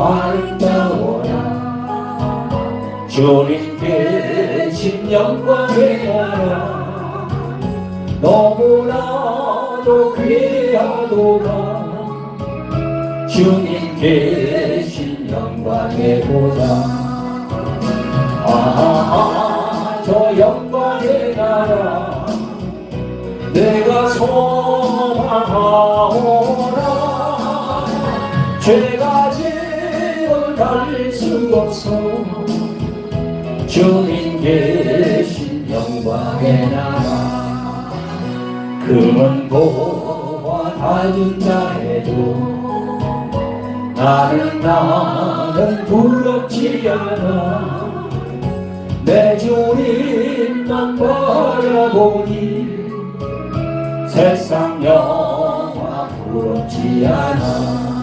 아름다워라 주님 계신 영광의 나라. 너무나도 귀하도다. 주님 계신 영광의 보다 아, 저 영광의 나라. 내가 소 죄가 지을 달수 없어. 주님 계신 영광의 나라. 금은 보화 다준다 해도 나는 나는 부럽지 않아. 내 주님만 바라보니 세상 영화 부럽지 않아